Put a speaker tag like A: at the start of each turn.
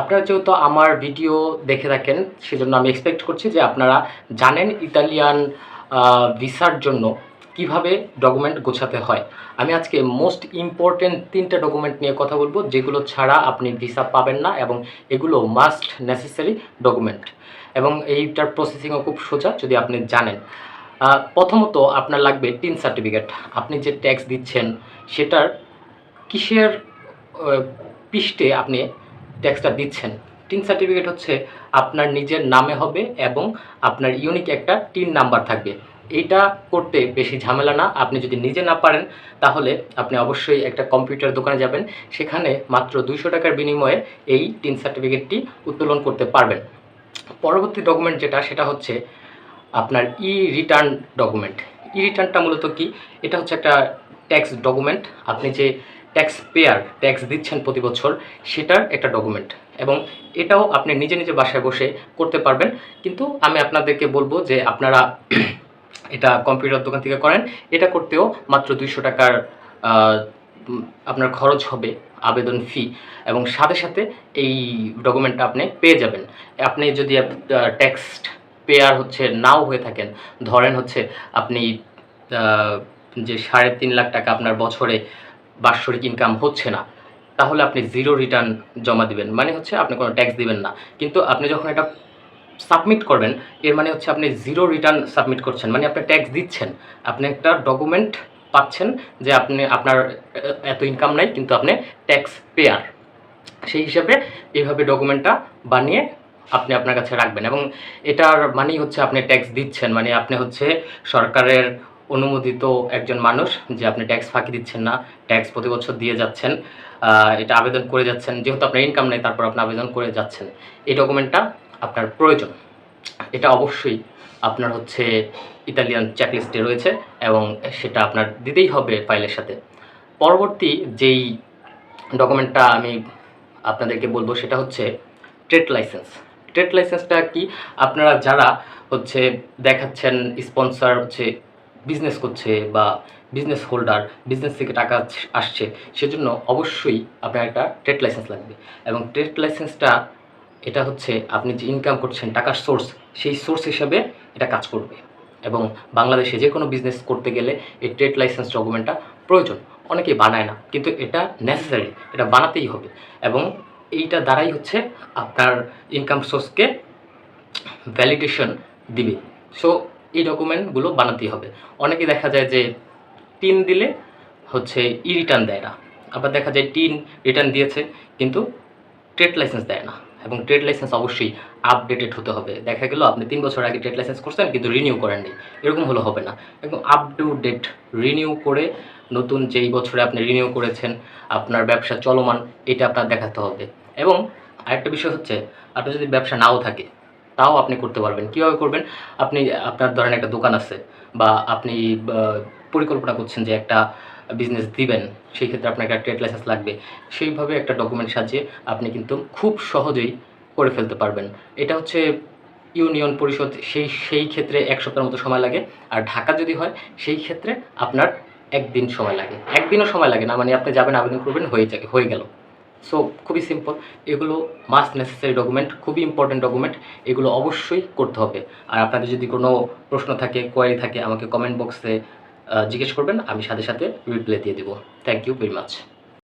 A: আপনারা যেহেতু আমার ভিডিও দেখে থাকেন, সেজন্য আমি এক্সপেক্ট করছি যে আপনারা জানেন ইতালিয়ান ভিসার জন্য কীভাবে ডকুমেন্ট গোছাতে হয়। আমি আজকে মোস্ট ইম্পর্টেন্ট তিনটা ডকুমেন্ট নিয়ে কথা বলব, যেগুলো ছাড়া আপনি ভিসা পাবেন না এবং এগুলো মাস্ট নেসেসারি ডকুমেন্ট এবং এইটার প্রসেসিংও খুব সোজা, যদি আপনি জানেন। প্রথমত আপনার লাগবে টিন সার্টিফিকেট আপনি যে ট্যাক্স দিচ্ছেন, সেটার কিসের পৃষ্ঠে আপনি ট্যাক্সটা দিচ্ছেন। টিন সার্টিফিকেট হচ্ছে আপনার নিজের নামে হবে এবং আপনার ইউনিক একটা টিন নাম্বার থাকবে। এইটা করতে বেশি ঝামেলা না, আপনি যদি নিজে না পারেন, তাহলে আপনি অবশ্যই একটা কম্পিউটার দোকানে যাবেন। সেখানে মাত্র দুইশো টাকার বিনিময়ে এই টিন সার্টিফিকেটটি উত্তোলন করতে পারবেন। পরবর্তী ডকুমেন্ট যেটা, সেটা হচ্ছে আপনার ই রিটার্ন ডকুমেন্ট ই রিটার্নটা মূলত কি? এটা হচ্ছে একটা ট্যাক্স ডকুমেন্ট আপনি যে ট্যাক্স পেয়ার ট্যাক্স দিচ্ছেন প্রতি বছর, সেটার একটা ডকুমেন্ট এবং এটাও আপনি নিজে নিজে বাসায় বসে করতে পারবেন। কিন্তু আমি আপনাদেরকে বলব যে আপনারা এটা কম্পিউটার দোকান থেকে করেন। এটা করতেও মাত্র দুইশো টাকার আপনার খরচ হবে আবেদন ফি এবং সাথে সাথে এই ডকুমেন্টটা আপনি পেয়ে যাবেন। আপনি যদি ট্যাক্স পেয়ার হচ্ছে নাও হয়ে থাকেন, ধরেন হচ্ছে আপনি যে সাড়ে তিন লাখ টাকা আপনার বছরে বাৎসরিক ইনকাম হচ্ছে না। তাহলে আপনি জিরো রিটার্ন জমা দিবেন। মানে হচ্ছে আপনি কোনো ট্যাক্স দিবেন না। কিন্তু আপনি যখন এটা সাবমিট করবেন, এর মানে হচ্ছে আপনি জিরো রিটার্ন সাবমিট করছেন। মানে আপনি ট্যাক্স দিচ্ছেন। আপনি একটা ডকুমেন্ট পাচ্ছেন যে আপনি, আপনার এত ইনকাম নাই, কিন্তু আপনি ট্যাক্স পেয়ার সেই হিসাবে এইভাবে ডকুমেন্টটা বানিয়ে আপনি আপনার কাছে রাখবেন। এবং এটার মানেই হচ্ছে আপনি ট্যাক্স দিচ্ছেন। মানে আপনি হচ্ছে সরকারের অনুমোদিত একজন মানুষ যে আপনি ট্যাক্স ফাঁকি দিচ্ছেন না ট্যাক্স প্রতি বছর দিয়ে যাচ্ছেন এটা আবেদন করে যাচ্ছেন, যেহেতু আপনার ইনকাম নেই, তারপর আপনি আবেদন করে যাচ্ছেন। এই ডকুমেন্টটা আপনার প্রয়োজন। এটা অবশ্যই আপনার হচ্ছে ইতালিয়ান চেকলিস্টে রয়েছে এবং সেটা আপনার দিতেই হবে ফাইলের সাথে। পরবর্তী যেই ডকুমেন্টটা আমি আপনাদেরকে বলব, সেটা হচ্ছে ট্রেড লাইসেন্স ট্রেড লাইসেন্সটা কি? আপনারা যারা হচ্ছে দেখাচ্ছেন স্পন্সর হচ্ছে বিজনেস করছে বা বিজনেস হোল্ডার বিজনেস থেকে টাকা আসছে, সেজন্য অবশ্যই আপনার একটা ট্রেড লাইসেন্স লাগবে। এবং ট্রেড লাইসেন্সটা এটা হচ্ছে আপনি যে ইনকাম করছেন, টাকার সোর্স সেই সোর্স হিসাবে এটা কাজ করবে। এবং বাংলাদেশে যে কোনো বিজনেস করতে গেলে এই ট্রেড লাইসেন্স ডকুমেন্টটা প্রয়োজন। অনেকেই বানায় না, কিন্তু এটা নেসেসারি এটা বানাতেই হবে। এবং এইটা দ্বারাই হচ্ছে আপনার ইনকাম সোর্সকে ভ্যালিডেশন দিবে। সো এই ডকুমেন্টগুলো বানাতেই হবে। অনেকে দেখা যায় যে টিন দিলে হচ্ছে ই রিটার্ন দেয় না। আবার দেখা যায় টিন রিটার্ন দিয়েছে, কিন্তু ট্রেড লাইসেন্স দেয় না। এবং ট্রেড লাইসেন্স অবশ্যই আপডেটেড হতে হবে। দেখা গেল আপনি তিন বছর আগে ট্রেড লাইসেন্স করছেন, কিন্তু রিনিউ করেননি এরকম হলে হবে না। একদম আপ টু ডেট রিনিউ করে নতুন যেই বছরে আপনি রিনিউ করেছেন, আপনার ব্যবসা চলমান, এটা আপনার দেখাতে হবে। এবং আরেকটা বিষয় হচ্ছে, আপনার যদি ব্যবসা নাও থাকে তাও আপনি করতে পারবেন। কীভাবে করবেন? আপনি, আপনার ধরেন একটা দোকান আছে বা আপনি পরিকল্পনা করছেন যে একটা বিজনেস দিবেন, সেই ক্ষেত্রে আপনার একটা ট্রেড লাইসেন্স লাগবে। সেইভাবে একটা ডকুমেন্ট সাজিয়ে আপনি কিন্তু খুব সহজেই করে ফেলতে পারবেন। এটা হচ্ছে ইউনিয়ন পরিষদ, সেই সেই ক্ষেত্রে এক সপ্তাহের মতো সময় লাগে। আর ঢাকা যদি হয়, সেই ক্ষেত্রে আপনার একদিন সময় লাগে। একদিনও সময় লাগে না মানে আপনি যাবেন, আবেদন করবেন, হয়ে যাবে হয়ে গেল। সো খুবই সিম্পল এগুলো মাস্ট নেসেসারি ডকুমেন্ট খুবই ইম্পর্টেন্ট ডকুমেন্ট এগুলো অবশ্যই করতে হবে। আর আপনাদের যদি কোনো প্রশ্ন থাকে কোয়ারি থাকে, আমাকে কমেন্ট বক্সে জিজ্ঞেস করবেন, আমি সাথে সাথে রিপ্লাই দিয়ে দেবো। Thank you very much